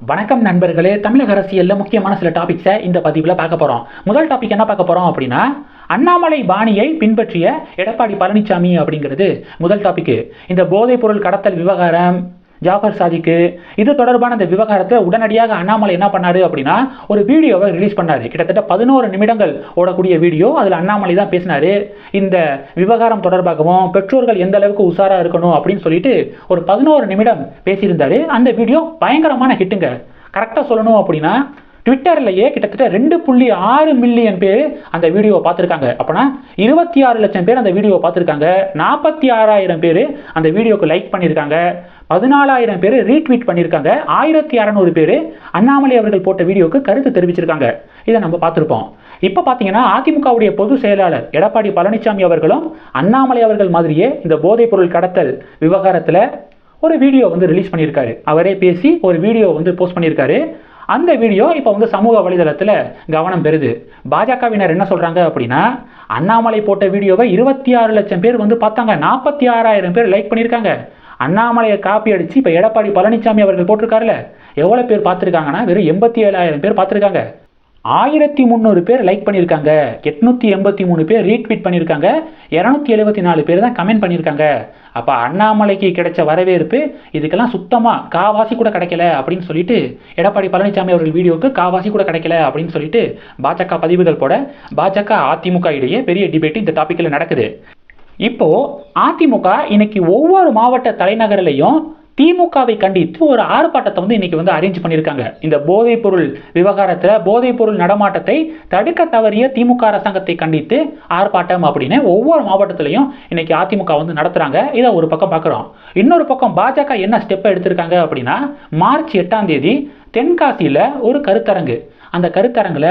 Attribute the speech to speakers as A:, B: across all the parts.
A: வணக்கம் நண்பர்களே. தமிழக அரசியலில் முக்கியமான சில டாபிக்ஸை இந்த பதிவில் பார்க்க போகிறோம் முதல் டாபிக் என்ன பார்க்க போகிறோம் அப்படின்னா அண்ணாமலை பாணியை பின்பற்றிய எடப்பாடி பழனிசாமி அப்படிங்கிறது முதல் டாபிக் இந்த போதைப் பொருள் கடத்தல் விவகாரம் ஜாஃபர் சாதிக்கு இது தொடர்பான இந்த விவகாரத்தை உடனடியாக அண்ணாமலை என்ன பண்ணாரு அப்படின்னா ஒரு வீடியோவை ரிலீஸ் பண்ணாரு. கிட்டத்தட்ட பதினோரு நிமிடங்கள் ஓடக்கூடிய வீடியோ. அதில் அண்ணாமலை தான் பேசினாரு. இந்த விவகாரம் தொடர்பாகவும் பெற்றோர்கள் எந்த அளவுக்கு உஷாரா இருக்கணும் அப்படின்னு சொல்லிட்டு ஒரு பதினோரு நிமிடம் பேசியிருந்தாரு. அந்த வீடியோ பயங்கரமான ஹிட்டுங்க கரெக்டாக சொல்லணும் அப்படின்னா ட்விட்டர்லையே கிட்டத்தட்ட ரெண்டு புள்ளி ஆறு மில்லியன் பேர் அந்த வீடியோவை பார்த்துருக்காங்க. அப்போனா இருபத்தி ஆறு லட்சம் பேர் அந்த வீடியோவை பார்த்துருக்காங்க. நாற்பத்தி ஆறாயிரம் பேர் அந்த வீடியோக்கு லைக் பண்ணியிருக்காங்க. பதினாலாயிரம் பேர் ரீட்வீட் பண்ணியிருக்காங்க ஆயிரத்தி அறநூறு பேர் அண்ணாமலை அவர்கள் போட்ட வீடியோக்கு கருத்து தெரிவிச்சிருக்காங்க. இதை நம்ம பார்த்துருப்போம். இப்போ பார்த்தீங்கன்னா அதிமுகவுடைய பொதுச் செயலாளர் எடப்பாடி பழனிசாமி அவர்களும் அண்ணாமலை அவர்கள் மாதிரியே இந்த போதைப் பொருள் கடத்தல் விவகாரத்தில் ஒரு வீடியோ வந்து ரிலீஸ் பண்ணியிருக்காரு. அவரே பேசி ஒரு வீடியோ வந்து போஸ்ட் பண்ணியிருக்காரு. அந்த வீடியோ இப்போ வந்து சமூக வலைதளத்தில் கவனம் பெறுது. பாஜகவினர் என்ன சொல்கிறாங்க அப்படின்னா அண்ணாமலை போட்ட வீடியோவை இருபத்தி ஆறு லட்சம் பேர் வந்து பார்த்தாங்க. நாற்பத்தி ஆறாயிரம் பேர் லைக் பண்ணியிருக்காங்க. அண்ணாமலையை காப்பி அடித்து இப்போ எடப்பாடி பழனிசாமி அவர்கள் போட்டிருக்காருல எவ்வளோ பேர் பார்த்துருக்காங்கன்னா வெறும் எண்பத்தி ஏழாயிரம் பேர் பார்த்துருக்காங்க. ஆயிரத்தி முந்நூறு பேர் லைக் பண்ணியிருக்காங்க. எட்நூற்றி எண்பத்தி மூணு பேர் ரீட்வீட் பண்ணியிருக்காங்க. இரநூத்தி எழுபத்தி நாலு பேர் தான் கமெண்ட் பண்ணியிருக்காங்க. அப்போ அண்ணாமலைக்கு கிடைச்ச வரவேற்பு இதுக்கெல்லாம் சுத்தமாக காவாசி கூட கிடைக்கல அப்படின்னு சொல்லிட்டு எடப்பாடி பழனிசாமி அவர்கள் வீடியோவுக்கு காவாசி கூட கிடைக்கல அப்படின்னு சொல்லிட்டு பாஜக பதிவுகள் போட பாஜக அதிமுக இடையே பெரிய டிபேட் இந்த டாப்பிக்கில் நடக்குது. இப்போ அதிமுக இன்னைக்கு ஒவ்வொரு மாவட்ட தலைநகரிலையும் திமுகவை கண்டித்து ஒரு ஆர்ப்பாட்டத்தை வந்து இன்னைக்கு வந்து அரேஞ்ச் பண்ணியிருக்காங்க. இந்த போதைப் பொருள் விவகாரத்தில் போதைப் பொருள் நடமாட்டத்தை தடுக்க தவறிய திமுக அரசாங்கத்தை கண்டித்து ஆர்ப்பாட்டம் அப்படின்னு ஒவ்வொரு மாவட்டத்திலையும் இன்னைக்கு அதிமுக வந்து நடத்துகிறாங்க இதை ஒரு பக்கம் பார்க்குறோம். இன்னொரு பக்கம் பாஜக என்ன ஸ்டெப்பை எடுத்திருக்காங்க அப்படின்னா மார்ச் எட்டாம் தேதி தென்காசியில் ஒரு கருத்தரங்கு. அந்த கருத்தரங்கில்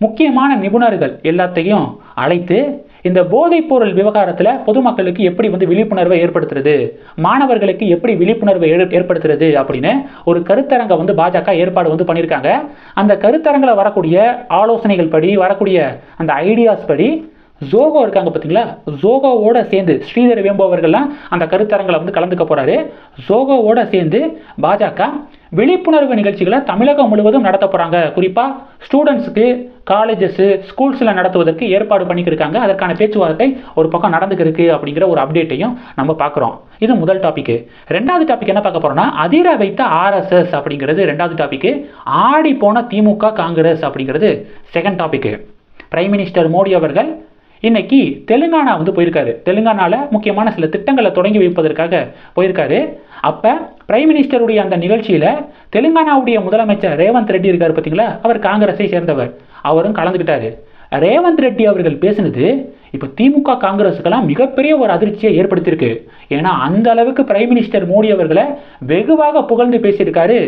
A: முக்கியமான நிபுணர்கள் எல்லாத்தையும் அழைத்து இந்த போதைப்பொருள் விவகாரத்தில் பொதுமக்களுக்கு எப்படி வந்து விழிப்புணர்வை ஏற்படுத்துறது? மாணவர்களுக்கு எப்படி விழிப்புணர்வை ஏற்- ஏற்படுத்துறது அப்படின்னு ஒரு கருத்தரங்கை வந்து பாஜக ஏற்பாடு வந்து பண்ணியிருக்காங்க. அந்த கருத்தரங்கில் வரக்கூடிய ஆலோசனைகள் படி வரக்கூடிய அந்த ஐடியாஸ் படி ஜோகோ இருக்காங்க பார்த்தீங்களா ஜோகோவோட சேர்ந்து ஸ்ரீதர் வேம்பு அவர்கள்லாம் அந்த கருத்தரங்களை வந்து கலந்துக்க போகிறாரு ஜோகோவோட சேர்ந்து பாஜக விழிப்புணர்வு நிகழ்ச்சிகளை தமிழகம் முழுவதும் நடத்த போகிறாங்க குறிப்பாக ஸ்டூடெண்ட்ஸுக்கு காலேஜஸ்ஸு ஸ்கூல்ஸில் நடத்துவதற்கு ஏற்பாடு பண்ணிக்கிருக்காங்க. அதற்கான பேச்சுவார்த்தை ஒரு பக்கம் நடந்துக்கிருக்கு அப்படிங்கிற ஒரு அப்டேட்டையும் நம்ம பார்க்குறோம். இது முதல் டாப்பிக்கு ரெண்டாவது டாபிக் என்ன பார்க்க போகிறோம்னா அதிர வைத்த ஆர்எஸ்எஸ் அப்படிங்கிறது ரெண்டாவது டாப்பிக்கு ஆடி போன திமுக காங்கிரஸ் அப்படிங்கிறது second topic prime minister Modi அவர்கள் இன்னைக்கு தெலுங்கானா வந்து போயிருக்காரு. தெலுங்கானாவில் முக்கியமான சில திட்டங்களை தொடங்கி வைப்பதற்காக போயிருக்காரு. அப்போ பிரைம் மினிஸ்டருடைய அந்த நிகழ்ச்சியில் தெலுங்கானாவுடைய முதலமைச்சர் ரேவந்த் ரெட்டி இருக்கார் பார்த்தீங்களா அவர் காங்கிரஸை சேர்ந்தவர். அவரும் கலந்துக்கிட்டாரு ரேவந்த் ரெட்டி அவர்கள் பேசினது இப்போ திமுக காங்கிரஸுக்கெல்லாம் மிகப்பெரிய ஒரு அதிர்ச்சியை ஏற்படுத்தியிருக்கு. ஏன்னா அந்த அளவுக்கு பிரைம் மினிஸ்டர் மோடி அவர்களை வெகுவாக புகழ்ந்து பேசியிருக்காரு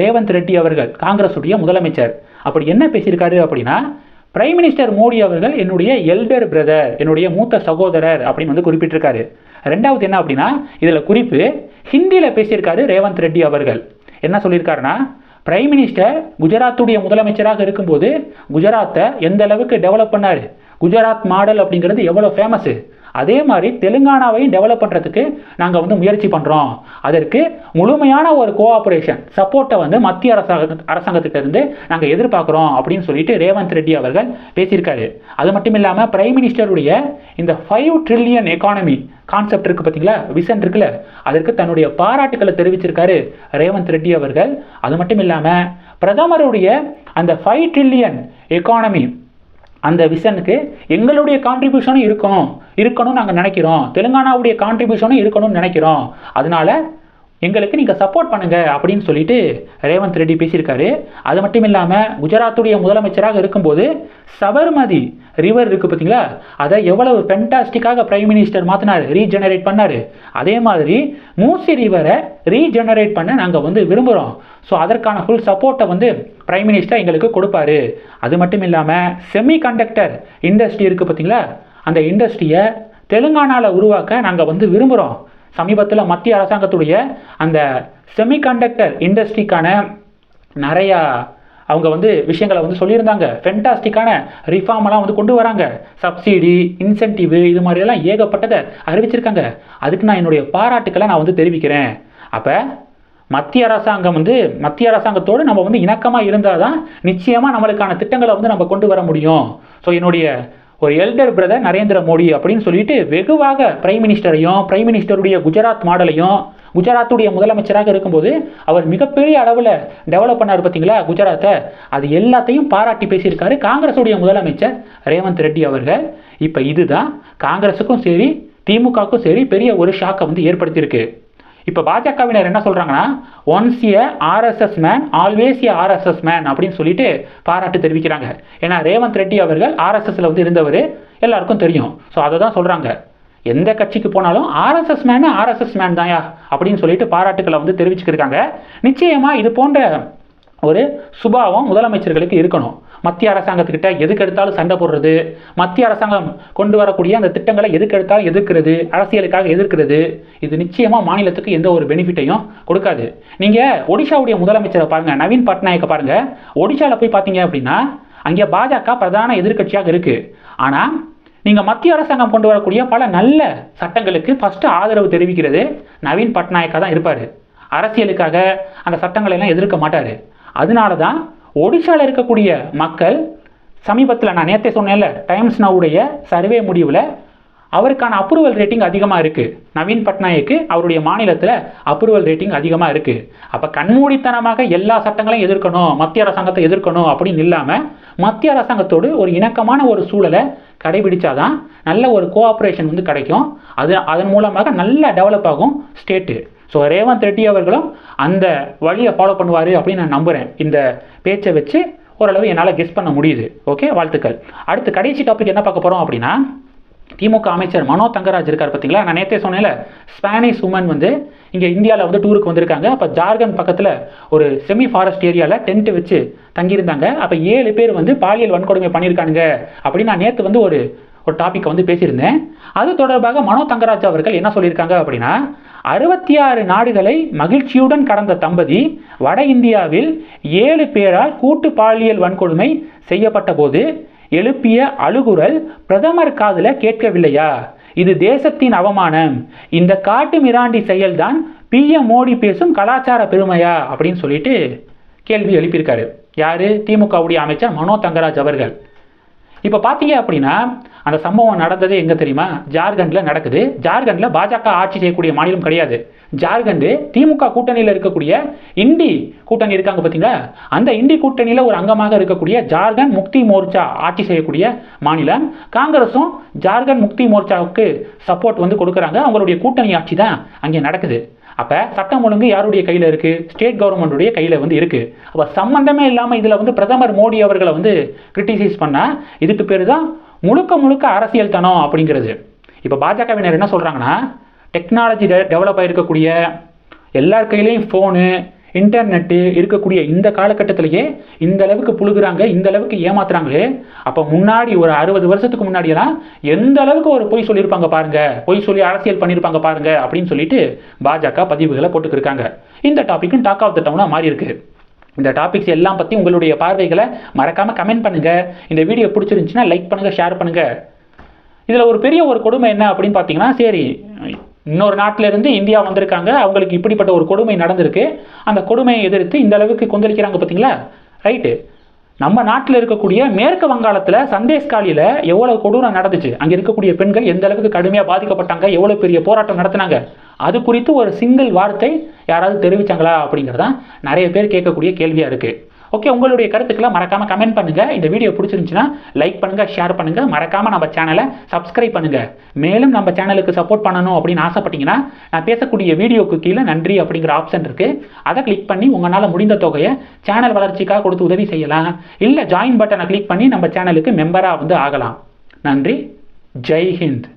A: ரேவந்த் ரெட்டி அவர்கள் காங்கிரஸுடைய முதலமைச்சர். அப்படி என்ன பேசியிருக்காரு அப்படின்னா பிரைம் மினிஸ்டர் மோடி அவர்கள் என்னுடைய எல்டர் பிரதர் என்னுடைய மூத்த சகோதரர் அப்படின்னு வந்து குறிப்பிட்டிருக்காரு. ரெண்டாவது என்ன அப்படின்னா இதில் குறிப்பு ஹிந்தியில் பேசியிருக்காரு ரேவந்த் ரெட்டி அவர்கள். என்ன சொல்லியிருக்காருன்னா பிரைம் மினிஸ்டர் குஜராத்துடைய முதலமைச்சராக இருக்கும்போது குஜராத்தை எந்த அளவுக்கு டெவலப் பண்ணார்? குஜராத் மாடல் அப்படிங்கிறது எவ்வளோ ஃபேமஸு அதே மாதிரி தெலுங்கானாவையும் டெவலப் பண்ணுறதுக்கு நாங்கள் வந்து முயற்சி பண்ணுறோம் அதற்கு முழுமையான ஒரு கோஆப்ரேஷன் சப்போர்ட்டை வந்து மத்திய அரசாங்க அரசாங்கத்திட்டருந்து நாங்கள் எதிர்பார்க்குறோம் அப்படின்னு சொல்லிட்டு ரேவந்த் ரெட்டி அவர்கள் பேசியிருக்காரு. அது மட்டும் இல்லாமல் பிரைம் மினிஸ்டருடைய இந்த ஃபைவ் ட்ரில்லியன் எக்கானமி கான்செப்ட் இருக்குது பார்த்தீங்களா விசன் இருக்குல்ல? அதற்கு தன்னுடைய பாராட்டுக்களை தெரிவிச்சிருக்காரு ரேவந்த் ரெட்டி அவர்கள். அது மட்டும் இல்லாமல் பிரதமருடைய அந்த ஃபைவ் ட்ரில்லியன் எக்கானமி அந்த விஷனுக்கு எங்களுடைய கான்ட்ரிபியூஷனும் இருக்கணும். இருக்கணும்னு நாங்கள் நினைக்கிறோம். தெலுங்கானாவுடைய கான்ட்ரிபியூஷனும் இருக்கணும்னு நினைக்கிறோம். அதனால எங்களுக்கு நீங்கள் சப்போர்ட் பண்ணுங்கள் அப்படின்னு சொல்லிட்டு ரேவந்த் ரெட்டி பேசியிருக்காரு. அது மட்டும் இல்லாமல் குஜராத்துடைய முதலமைச்சராக இருக்கும்போது சபர்மதி ரிவர் இருக்குது பார்த்தீங்களா? அதை எவ்வளவு ஃபென்டாஸ்டிக்காக பிரைம் மினிஸ்டர் மாற்றினார் ரீஜெனரேட் பண்ணார். அதே மாதிரி மூசி ரிவரை ரீஜெனரேட் பண்ண நாங்கள் வந்து விரும்புகிறோம் ஸோ அதற்கான ஃபுல் சப்போர்ட்டை வந்து பிரைம் மினிஸ்டர் எங்களுக்கு கொடுப்பாரு. அது மட்டும் இல்லாமல் செமி கண்டக்டர் இண்டஸ்ட்ரி இருக்குது பார்த்தீங்களா? அந்த இண்டஸ்ட்ரியை தெலுங்கானாவில் உருவாக்க நாங்கள் வந்து விரும்புகிறோம் சமீபத்தில் மத்திய அரசாங்கத்துடைய அந்த செமிகண்டக்டர் இண்டஸ்ட்ரிக்கான நிறையா அவங்க வந்து விஷயங்களை வந்து சொல்லியிருந்தாங்க. ஃபென்டாஸ்டிக்கான ரிஃபார்மெல்லாம் வந்து கொண்டு வராங்க. சப்சிடி இன்சென்டிவ் இது மாதிரியெல்லாம் ஏகப்பட்டதை அறிவிச்சிருக்காங்க. அதுக்கு நான் என்னுடைய பாராட்டுக்களை நான் வந்து தெரிவிக்கிறேன். அப்போ மத்திய அரசாங்கம் வந்து மத்திய அரசாங்கத்தோடு நம்ம வந்து இணக்கமாக இருந்தால் தான் நிச்சயமாக நம்மளுக்கான திட்டங்களை வந்து நம்ம கொண்டு வர முடியும். ஸோ என்னுடைய ஒரு எல்டர் பிரதர் நரேந்திர மோடி அப்படின்னு சொல்லிட்டு வெகுவாக பிரைம் மினிஸ்டரையும் பிரைம் மினிஸ்டருடைய குஜராத் மாடலையும் குஜராத்துடைய முதலமைச்சராக இருக்கும்போது அவர் மிகப்பெரிய அளவில் டெவலப் பண்ணார் பார்த்தீங்களா குஜராத்தை. அது எல்லாத்தையும் பாராட்டி பேசியிருக்காரு காங்கிரஸுடைய முதலமைச்சர் ரேவந்த் ரெட்டி அவர்கள். இப்போ இதுதான் காங்கிரஸுக்கும் சரி திமுகவுக்கும் சரி பெரிய ஒரு ஷாக்கை வந்து ஏற்படுத்தியிருக்கு. இப்போ பாஜகவினர் என்ன சொல்கிறாங்கன்னா once a RSS man always a RSS man அப்படின்னு சொல்லிட்டு பாராட்டு தெரிவிக்கிறாங்க. ஏன்னா ரேவந்த் ரெட்டி அவர்கள் ஆர்எஸ்எஸ்ல வந்து இருந்தவர். எல்லாருக்கும் தெரியும். ஸோ அதை தான் சொல்கிறாங்க எந்த கட்சிக்கு போனாலும் ஆர்எஸ்எஸ் மேனு ஆர்எஸ்எஸ் மேன் தான்யா அப்படின்னு சொல்லிட்டு பாராட்டுக்களை வந்து தெரிவிச்சுக்கிருக்காங்க. நிச்சயமாக இது போன்ற ஒரு சுபாவம் முதலமைச்சர்களுக்கு இருக்கணும். மத்திய அரசாங்கத்துக்கிட்ட எதுக்கு எடுத்தாலும் சண்டை போடுறது? மத்திய அரசாங்கம் கொண்டு வரக்கூடிய அந்த திட்டங்களை எதுக்கு எடுத்தாலும் எதிர்க்கிறது. அரசியலுக்காக எதிர்க்கிறது. இது நிச்சயமாக மாநிலத்துக்கு எந்த ஒரு பெனிஃபிட்டையும் கொடுக்காது. நீங்கள் ஒடிஷாவுடைய முதலமைச்சரை பாருங்கள் நவீன் பட்நாயக்கை பாருங்கள் ஒடிஷாவில் போய் பார்த்தீங்க அப்படின்னா அங்கே பாஜக பிரதான எதிர்க்கட்சியாக இருக்குது ஆனால் நீங்கள் மத்திய அரசாங்கம் கொண்டு வரக்கூடிய பல நல்ல சட்டங்களுக்கு ஃபஸ்ட்டு ஆதரவு தெரிவிக்கிறது நவீன் பட்நாயக்கா தான் இருப்பார். அரசியலுக்காக அந்த சட்டங்களை எல்லாம் எதிர்க்க மாட்டார். அதனால தான் ஒடிஷாவில் இருக்கக்கூடிய மக்கள் சமீபத்தில் நான் நேற்றே சொன்னேன்ல டைம்ஸ் நவுடைய சர்வே முடிவில் அவருக்கான அப்ரூவல் ரேட்டிங் அதிகமாக இருக்குது நவீன் பட்நாயக்கு அவருடைய மாநிலத்தில் அப்ரூவல் ரேட்டிங் அதிகமாக இருக்குது அப்போ கண்மூடித்தனமாக எல்லா சட்டங்களையும் எதிர்க்கணும் மத்திய அரசாங்கத்தை எதிர்க்கணும் அப்படின்னு இல்லாமல் மத்திய அரசாங்கத்தோடு ஒரு இணக்கமான ஒரு சூழலை கடைபிடிச்சாதான் நல்ல ஒரு கோஆப்ரேஷன் வந்து கிடைக்கும். அது அதன் மூலமாக நல்ல டெவலப் ஆகும் ஸ்டேட்டு ஸோ ரேவந்த் ரெட்டி அவர்களும் அந்த வழியை ஃபாலோ பண்ணுவார் அப்படின்னு நான் நம்புகிறேன் இந்த பேச்சை வச்சு ஓரளவு என்னால் கெஸ் பண்ண முடியுது. ஓகே வாழ்த்துக்கள். அடுத்து கடைசி டாபிக் என்ன பார்க்க போகிறோம் அப்படின்னா திமுக அமைச்சர் மனோ தங்கராஜ் இருக்கார் பார்த்தீங்களா? நான் நேற்றே சொன்னேன்ல ஸ்பானிஷ் உமன் வந்து இங்கே இந்தியாவில் வந்து டூருக்கு வந்திருக்காங்க. அப்போ ஜார்க்கண்ட் பக்கத்தில் ஒரு செமி ஃபாரஸ்ட் ஏரியாவில் டென்ட் வச்சு தங்கியிருந்தாங்க. அப்போ ஏழு பேர் வந்து பாலியல் வன்கொடுமை பண்ணியிருக்கானுங்க அப்படின்னு நான் நேற்று வந்து ஒரு ஒரு டாப்பிக்கை வந்து பேசியிருந்தேன். அது தொடர்பாக மனோ தங்கராஜ் அவர்கள் என்ன சொல்லியிருக்காங்க அப்படின்னா அறுபத்தி ஆறு நாடுகளை மகிழ்ச்சியுடன் கடந்த தம்பதி வட இந்தியாவில் ஏழு பேரால் கூட்டு பாலியல் வன்கொடுமை செய்யப்பட்ட போது எழுப்பிய அழுகுரல் பிரதமர் காதுல கேட்கவில்லையா? இது தேசத்தின் அவமானம். இந்த காட்டு மிராண்டி செயல்தான் பிஎம் மோடி பேசும் கலாச்சார பெருமையா? அப்படின்னு சொல்லிட்டு கேள்வி எழுப்பியிருக்காரு. யாரு? திமுகவுடைய அமைச்சர் மனோ தங்கராஜ் அவர்கள். இப்போ பார்த்தீங்க அப்படின்னா அந்த சம்பவம் நடந்தது எங்கே தெரியுமா? ஜார்க்கண்டில் நடக்குது. ஜார்க்கண்டில் பாஜக ஆட்சி செய்யக்கூடிய மாநிலம் கிடையாது. ஜார்க்கண்டு திமுக கூட்டணியில் இருக்கக்கூடிய இண்டி கூட்டணி இருக்காங்க பார்த்தீங்களா அந்த இண்டி கூட்டணியில் ஒரு அங்கமாக இருக்கக்கூடிய ஜார்க்கண்ட் முக்தி மோர்ச்சா ஆட்சி செய்யக்கூடிய மாநிலம். காங்கிரஸும் ஜார்க்கண்ட் முக்தி மோர்ச்சாவுக்கு சப்போர்ட் வந்து கொடுக்குறாங்க. அவங்களுடைய கூட்டணி ஆட்சி தான் அங்கே நடக்குது. அப்போ சட்டம் ஒழுங்கு யாருடைய கையில் இருக்குது ஸ்டேட் கவர்மெண்ட்டுடைய கையில் வந்து இருக்குது அப்போ சம்மந்தமே இல்லாமல் இதில் வந்து பிரதமர் மோடி அவர்களை வந்து கிரிட்டிசைஸ் பண்ணால் இதுக்கு பேர் தான் முழுக்க முழுக்க அரசியல் தனம் அப்படிங்கிறது. இப்போ பாஜகவினர் என்ன சொல்கிறாங்கன்னா டெக்னாலஜி டெவலப் ஆகிருக்கக்கூடிய எல்லார் கையிலையும் ஃபோனு இன்டர்நெட்டு இருக்கக்கூடிய இந்த காலகட்டத்திலேயே இந்த அளவுக்கு புழுகிறாங்க இந்த அளவுக்கு ஏமாத்துறாங்களே. அப்போ முன்னாடி ஒரு அறுபது வருஷத்துக்கு முன்னாடியெல்லாம் எந்த அளவுக்கு ஒரு பொய் சொல்லியிருப்பாங்க பாருங்க பொய் சொல்லி அரசியல் பண்ணியிருப்பாங்க பாருங்க அப்படின்னு சொல்லிட்டு பாஜக பதிவுகளை போட்டுக்கிருக்காங்க. இந்த டாப்பிக்கும் டாக் ஆஃப் த டவுனாக மாறி இருக்குது இந்த டாபிக்ஸ் எல்லாம் பற்றி உங்களுடைய பார்வைகளை மறக்காமல் கமெண்ட் பண்ணுங்கள் இந்த வீடியோ பிடிச்சிருந்துச்சின்னா லைக் பண்ணுங்கள் ஷேர் பண்ணுங்கள் இதில் ஒரு பெரிய ஒரு கொடுமை என்ன அப்படின்னு பார்த்தீங்கன்னா சரி இன்னொரு நாட்டிலேருந்து இந்தியா வந்திருக்காங்க. அவங்களுக்கு இப்படிப்பட்ட ஒரு கொடுமை நடந்திருக்கு. அந்த கொடுமையை எதிர்த்து இந்த அளவுக்கு கொந்தளிக்கிறாங்க பார்த்தீங்களா ரைட்டு நம்ம நாட்டில் இருக்கக்கூடிய மேற்கு வங்காளத்தில் சந்தேஷ்காலியில் எவ்வளோ கொடூரம் நடந்துச்சு. அங்கே இருக்கக்கூடிய பெண்கள் எந்த அளவுக்கு கடுமையாக பாதிக்கப்பட்டாங்க எவ்வளோ பெரிய போராட்டம் நடத்தினாங்க. அது குறித்து ஒரு சிங்கிள் வார்த்தை யாராவது தெரிவிச்சாங்களா அப்படிங்கிறதான் நிறைய பேர் கேட்கக்கூடிய கேள்வியாக இருக்குது ஓகே உங்களுடைய கருத்துக்களை மறக்காமல் கமெண்ட் பண்ணுங்கள் இந்த வீடியோ பிடிச்சிருந்துச்சுன்னா லைக் பண்ணுங்கள் ஷேர் பண்ணுங்கள் மறக்காமல் நம்ம சேனலை சப்ஸ்கிரைப் பண்ணுங்கள் மேலும் நம்ம சேனலுக்கு சப்போர்ட் பண்ணணும் அப்படின்னு ஆசைப்பட்டீங்கன்னா நான் பேசக்கூடிய வீடியோக்கு கீழே நன்றி அப்படிங்கிற ஆப்ஷன் இருக்குது அதை கிளிக் பண்ணி உங்களால் முடிந்த தொகையை சேனல் வளர்ச்சிக்காக கொடுத்து உதவி செய்யலாம். இல்லை ஜாயின் பட்டனை கிளிக் பண்ணி நம்ம சேனலுக்கு மெம்பராக வந்து ஆகலாம். நன்றி. ஜெய் ஹிந்த்.